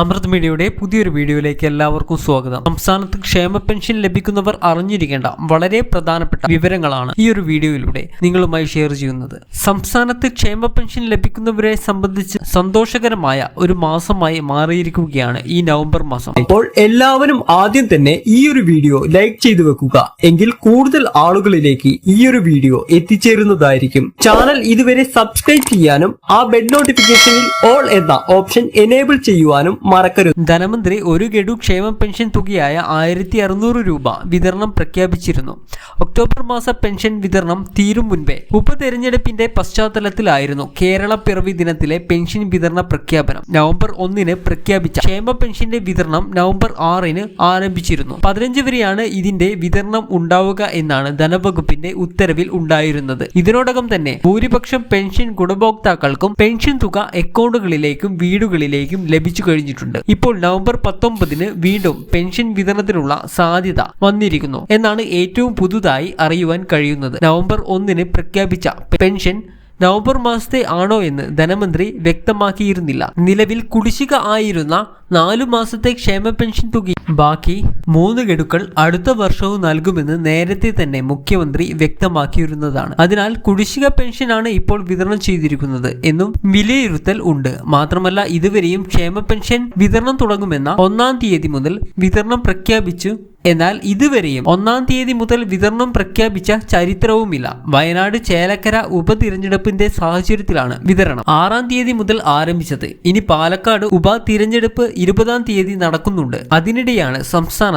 അമൃത് മീഡിയയുടെ പുതിയൊരു വീഡിയോയിലേക്ക് എല്ലാവർക്കും സ്വാഗതം. സംസ്ഥാനത്ത് ക്ഷേമ പെൻഷൻ ലഭിക്കുന്നവർ അറിഞ്ഞിരിക്കേണ്ട വളരെ പ്രധാനപ്പെട്ട വിവരങ്ങളാണ് ഈ ഒരു വീഡിയോയിലൂടെ നിങ്ങളുമായി ഷെയർ ചെയ്യുന്നത്. സംസ്ഥാനത്ത് ക്ഷേമ പെൻഷൻ ലഭിക്കുന്നവരെ സംബന്ധിച്ച് സന്തോഷകരമായ ഒരു മാസമായി മാറിയിരിക്കുകയാണ് ഈ നവംബർ മാസം. അപ്പോൾ എല്ലാവരും ആദ്യം തന്നെ ഈ ഒരു വീഡിയോ ലൈക്ക് ചെയ്തു വെക്കുക. എങ്കിൽ കൂടുതൽ ആളുകളിലേക്ക് ഈ ഒരു വീഡിയോ എത്തിച്ചേരുന്നതായിരിക്കും. ചാനൽ ഇതുവരെ സബ്സ്ക്രൈബ് ചെയ്യാനും ആ ബെഡ് നോട്ടിഫിക്കേഷനിൽ ഓൾ എന്ന ഓപ്ഷൻ എനേബിൾ ചെയ്യുവാനും മറക്കരുത്. ധനമന്ത്രി ഒരു ഗഡു ക്ഷേമ പെൻഷൻ തുകയായ ആയിരത്തി അറുന്നൂറ് രൂപ വിതരണം പ്രഖ്യാപിച്ചിരുന്നു. ഒക്ടോബർ മാസ പെൻഷൻ വിതരണം തീരും മുൻപേ ഉപതെരഞ്ഞെടുപ്പിന്റെ പശ്ചാത്തലത്തിലായിരുന്നു കേരള പിറവി ദിനത്തിലെ പെൻഷൻ വിതരണ പ്രഖ്യാപനം. നവംബർ ഒന്നിന് പ്രഖ്യാപിച്ച ക്ഷേമ പെൻഷന്റെ വിതരണം നവംബർ ആറിന് ആരംഭിച്ചിരുന്നു. പതിനഞ്ച് വരെയാണ് ഇതിന്റെ വിതരണം ഉണ്ടാവുക എന്നാണ് ധനവകുപ്പിന്റെ ഉത്തരവിൽ ഉണ്ടായിരുന്നത്. ഇതിനോടകം തന്നെ ഭൂരിപക്ഷം പെൻഷൻ ഗുണഭോക്താക്കൾക്കും പെൻഷൻ തുക അക്കൗണ്ടുകളിലേക്കും വീടുകളിലേക്കും ലഭിച്ചു കഴിഞ്ഞിട്ടുണ്ട്. ഇപ്പോൾ നവംബർ പത്തൊമ്പതിന് വീണ്ടും പെൻഷൻ വിതരണത്തിനുള്ള സാധ്യത വന്നിരിക്കുന്നു എന്നാണ് ഏറ്റവും പുതുതായി അറിയുവാൻ കഴിയുന്നത്. നവംബർ ഒന്നിന് പ്രഖ്യാപിച്ച പെൻഷൻ നവംബർ മാസത്തെ ആണോ എന്ന് ധനമന്ത്രി വ്യക്തമാക്കിയിരുന്നില്ല. നിലവിൽ കുടിശ്ശിക ആയിരുന്ന നാലു മാസത്തെ ക്ഷേമ പെൻഷൻ തുക ബാക്കി മൂന്ന് ഗഡുക്കൾ അടുത്ത വർഷവും നൽകുമെന്ന് നേരത്തെ തന്നെ മുഖ്യമന്ത്രി വ്യക്തമാക്കിയിരുന്നതാണ്. അതിനാൽ കുടിശ്ശിക പെൻഷനാണ് ഇപ്പോൾ വിതരണം ചെയ്തിരിക്കുന്നത് എന്നും വിലയിരുത്തൽ ഉണ്ട്. മാത്രമല്ല ഇതുവരെയും ക്ഷേമ പെൻഷൻ വിതരണം തുടങ്ങുമെന്ന ഒന്നാം തീയതി മുതൽ വിതരണം പ്രഖ്യാപിച്ചു. എന്നാൽ ഇതുവരെയും ഒന്നാം തീയതി മുതൽ വിതരണം പ്രഖ്യാപിച്ച ചരിത്രവുമില്ല. വയനാട് ചേലക്കര ഉപതിരഞ്ഞെടുപ്പിന്റെ സാഹചര്യത്തിലാണ് വിതരണം ആറാം തീയതി മുതൽ ആരംഭിച്ചത്. ഇനി പാലക്കാട് ഉപതിരഞ്ഞെടുപ്പ് ഇരുപതാം തീയതി നടക്കുന്നുണ്ട്. അതിനിടെയാണ്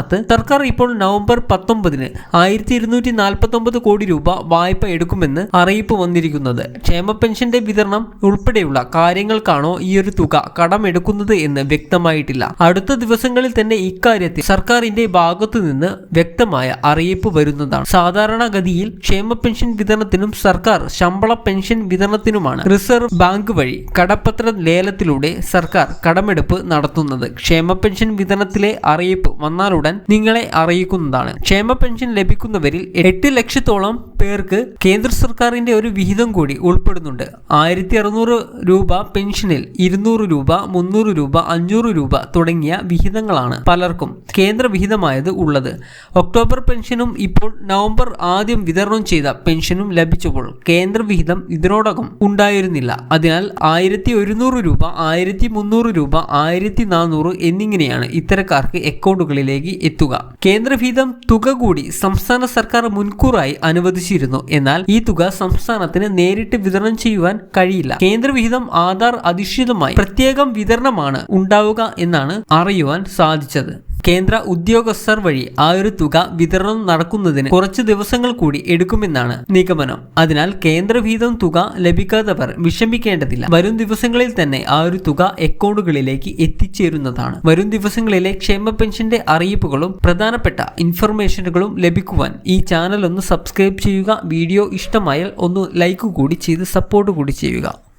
സംസ്ഥാനത്ത് സർക്കാർ ഇപ്പോൾ നവംബർ പത്തൊമ്പതിന് ആയിരത്തി ഇരുന്നൂറ്റി നാൽപ്പത്തി ഒമ്പത് കോടി രൂപ വായ്പ എടുക്കുമെന്ന് അറിയിപ്പ് വന്നിരിക്കുന്നത്. ക്ഷേമ പെൻഷന്റെ വിതരണം ഉൾപ്പെടെയുള്ള കാര്യങ്ങൾക്കാണോ ഈ ഒരു തുക കടമെടുക്കുന്നത് എന്ന് വ്യക്തമായിട്ടില്ല. അടുത്ത ദിവസങ്ങളിൽ തന്നെ ഇക്കാര്യത്തിൽ സർക്കാരിന്റെ ഭാഗത്തു നിന്ന് വ്യക്തമായ അറിയിപ്പ് വരുന്നതാണ്. സാധാരണഗതിയിൽ ക്ഷേമ പെൻഷൻ വിതരണത്തിനും സർക്കാർ ശമ്പള പെൻഷൻ വിതരണത്തിനുമാണ് റിസർവ് ബാങ്ക് വഴി കടപ്പത്ര ലേലത്തിലൂടെ സർക്കാർ കടമെടുപ്പ് നടത്തുന്നത്. ക്ഷേമ പെൻഷൻ വിതരണത്തിലെ അറിയിപ്പ് വന്നാലുടൻ നിങ്ങളെ അറിയിക്കുന്നതാണ്. ക്ഷേമ പെൻഷൻ ലഭിക്കുന്നവരിൽ എട്ട് ലക്ഷത്തോളം പേർക്ക് കേന്ദ്ര സർക്കാരിന്റെ ഒരു വിഹിതം കൂടി ഉൾപ്പെടുന്നുണ്ട്. ആയിരത്തി അറുന്നൂറ് രൂപ പെൻഷനിൽ ഇരുന്നൂറ് രൂപ മുന്നൂറ് രൂപ അഞ്ഞൂറ് രൂപ തുടങ്ങിയ വിഹിതങ്ങളാണ് പലർക്കും കേന്ദ്ര വിഹിതമായത് ഉള്ളത്. ഒക്ടോബർ പെൻഷനും ഇപ്പോൾ നവംബർ ആദ്യം വിതരണം ചെയ്ത പെൻഷനും ലഭിച്ചപ്പോൾ കേന്ദ്ര വിഹിതം ഇതിനോടകം ഉണ്ടായിരുന്നില്ല. അതിനാൽ ആയിരത്തി ഒരുന്നൂറ് രൂപ ആയിരത്തി മുന്നൂറ് രൂപ ആയിരത്തി നാനൂറ് എന്നിങ്ങനെയാണ് ഇത്തരക്കാർക്ക് അക്കൗണ്ടുകളിലേക്ക് എത്തുക. കേന്ദ്ര വിഹിതം തുക കൂടി സംസ്ഥാന സർക്കാർ മുൻകൂറായി അനുവദിച്ചിരുന്നു എന്നാൽ ഈ തുക സംസ്ഥാനത്തിന് നേരിട്ട് വിതരണം ചെയ്യുവാൻ കഴിയില്ല. കേന്ദ്രവിഹിതം ആധാർ അധിഷ്ഠിതമായി പ്രത്യേകം വിതരണമാണ് ഉണ്ടാവുക എന്നാണ് അറിയുവാൻ സാധിച്ചത്. കേന്ദ്ര ഉദ്യോഗസ്ഥർ വഴി ആ ഒരു തുക വിതരണം നടക്കുന്നതിന് കുറച്ച് ദിവസങ്ങൾ കൂടി എടുക്കുമെന്നാണ് നിഗമനം. അതിനാൽ കേന്ദ്ര വീതം തുക ലഭിക്കാത്തവർ വിഷമിക്കേണ്ടതില്ല. വരും ദിവസങ്ങളിൽ തന്നെ ആ ഒരു തുക അക്കൗണ്ടുകളിലേക്ക് എത്തിച്ചേരുന്നതാണ്. വരും ദിവസങ്ങളിലെ ക്ഷേമ പെൻഷന്റെ അറിയിപ്പുകളും പ്രധാനപ്പെട്ട ഇൻഫർമേഷനുകളും ലഭിക്കുവാൻ ഈ ചാനൽ ഒന്ന് സബ്സ്ക്രൈബ് ചെയ്യുക. വീഡിയോ ഇഷ്ടമായാൽ ഒന്ന് ലൈക്ക് കൂടി ചെയ്ത് സപ്പോർട്ട് കൂടി ചെയ്യുക.